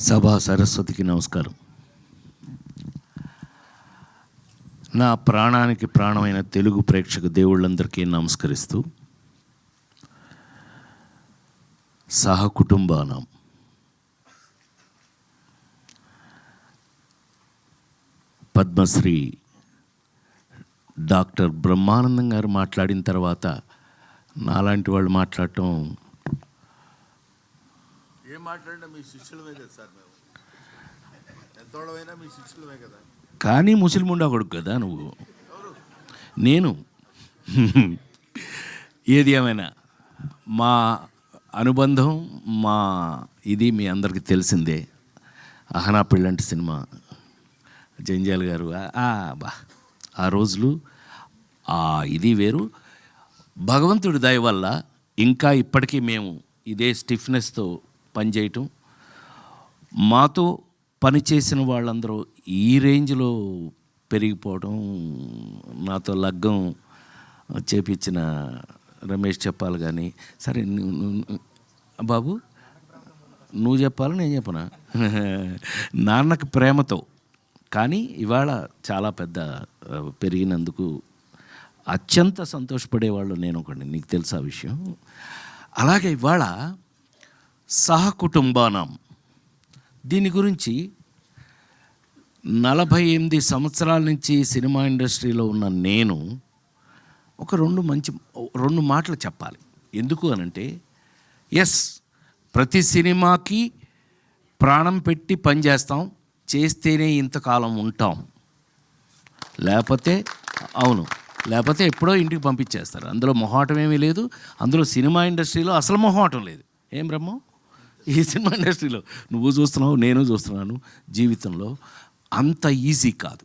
సభా సరస్వతికి నమస్కారం. నా ప్రాణానికి ప్రాణమైన తెలుగు ప్రేక్షక దేవుళ్ళందరికీ నమస్కరిస్తూ సహకుటుంబానం. పద్మశ్రీ డాక్టర్ బ్రహ్మానందం గారు మాట్లాడిన తర్వాత నాలాంటి వాళ్ళు మాట్లాడటం ఏం మాట్లాడినా మీ శిష్యులమే కదా సార్ మేము? ఎంతోళ్ళమైనా మీ శిష్యులమే కదా? కానీ ముస్లిం కొడుకు కదా నువ్వు? నేను? ఏది ఏమైనా? మా అనుబంధం మా ఇది మీ అందరికీ తెలిసిందే. అహనా పెళ్ళంటి సినిమా. జంజాల్ గారు బా. ఆ రోజులు ఆ ఇది వేరు. భగవంతుడి దయ వల్ల ఇంకా ఇప్పటికీ మేము ఇదే స్టిఫ్నెస్తో పనిచేయటం. మాతో పనిచేసిన వాళ్ళందరూ ఈ రేంజ్లో పెరిగిపోవడం నాతో లగ్గం చేపించిన రమేష్ చెప్పాలి కానీ సరే బాబు నువ్వు చెప్పాలి నేను చెప్పనా? నాన్నకి ప్రేమతో కానీ ఇవాళ చాలా పెద్ద పెరిగినందుకు అత్యంత సంతోషపడేవాళ్ళు నేను ఒకటి నీకు తెలుసా ఆ విషయం? అలాగే ఇవాళ సహకుటుంబానం. దీని గురించి నలభై ఎనిమిది సంవత్సరాల నుంచి సినిమా ఇండస్ట్రీలో ఉన్న నేను ఒక రెండు మంచి రెండు మాటలు చెప్పాలి. ఎందుకు అనంటే ఎస్ ప్రతి సినిమాకి ప్రాణం పెట్టి పనిచేస్తాం చేస్తేనే ఇంతకాలం ఉంటాం. లేకపోతే అవును లేకపోతే ఎప్పుడో ఇంటికి పంపించేస్తారు. అందులో మొహాటం ఏమీ లేదు అందులో సినిమా ఇండస్ట్రీలో అసలు మొహాటం లేదు. ఏం బ్రహ్మం? ఈ సినిమా ఇండస్ట్రీలో నువ్వు చూస్తున్నావు నేను చూస్తున్నాను జీవితంలో. అంత ఈజీ కాదు.